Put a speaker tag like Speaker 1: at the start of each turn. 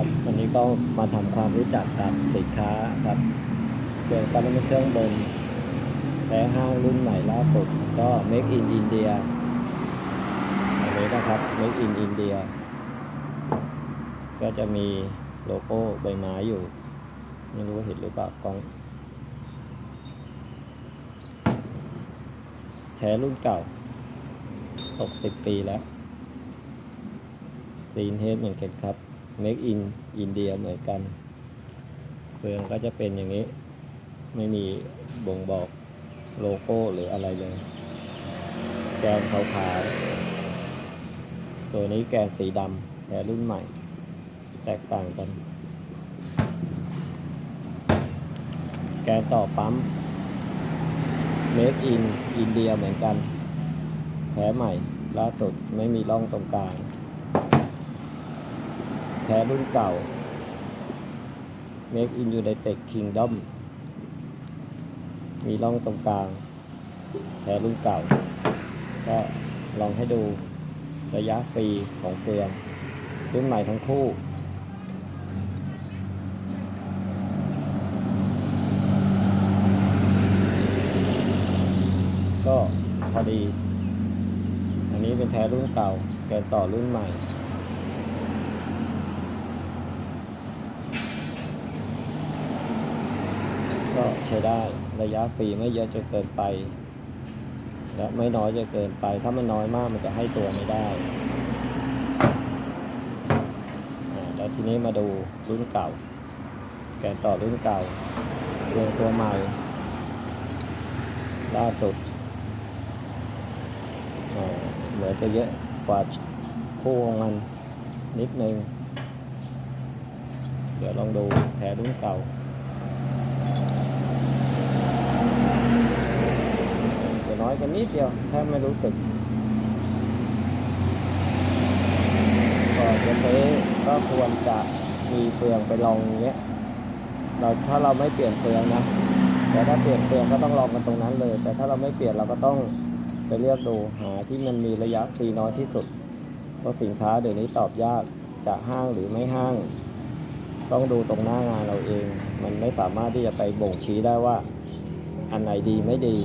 Speaker 1: ครับวันนี้ก็มาทำความรู้จักกับสินค้าครับเครื่องปั้นน้ำมันเครื่องบนแท้ห้างรุ่นใหม่ล่าสุดก็ Make in India อันนี้นะครับ Make in India ก็จะมีโลโก้ใบไม้อยู่ ไม่รู้เห็นหรือเปล่ากล้องแท้รุ่นเก่า 60 ปีแล้วคลีนเฮดเหมือนกันครับ Make in India เหมือนกันเฟืองก็จะเป็นอย่างนี้ ไม่มีบ่งบอกโลโก้หรืออะไรเลย แกนขาวๆตัวนี้แกนสีดำแท้รุ่นใหม่ แตกต่างกัน แกนต่อปั๊ม Make in India เหมือนกัน แท้ใหม่ล่าสุดไม่มีร่องตรงกลาง แท้รุ่นเก่า Make in United Kingdom มีร่องตรงกลางแท้รุ่นเก่า ก็ลองให้ดูระยะฟรีของเฟือง รุ่นใหม่ทั้งคู่ก็พอดี อันนี้เป็นแท้รุ่นเก่า แกนต่อรุ่นใหม่ ก็ใช้ได้ระยะฟรีไม่เยอะจนเกินไป และไม่น้อยจนเกินไป ถ้ามันน้อยมากมันจะให้ตัวไม่ได้แล้วทีนี้มาดูรุ่นเก่า แกนต่อรุ่นเก่าเครื่องตัวใหม่ ล่าสุดเหมือนจะเยอะกว่าคู่ของมันนิดนึง เดี๋ยวลองดูแผลรุ่นเก่า เดี๋ยวน้อย กันนิดเดียวแทบไม่รู้สึกก่อนจะซื้อก็ควรจะมีเฟืองไปลองอย่างเงี้ยเราถ้าเราไม่เปลี่ยนเฟืองนะแต่ถ้าเปลี่ยนเฟืองก็ต้องลองกันตรงนั้นเลย แต่ถ้าเราไม่เปลี่ยนเราก็ต้องไปเลือกดูหาที่มันมีระยะฟรีน้อยที่สุด เพราะสินค้าเดี๋ยวนี้ตอบยากจะห้างหรือไม่ห้าง ต้องดูตรงหน้างานเราเอง มันไม่สามารถที่จะไปบ่งชี้ได้ว่า อันไหนดีไม่ดี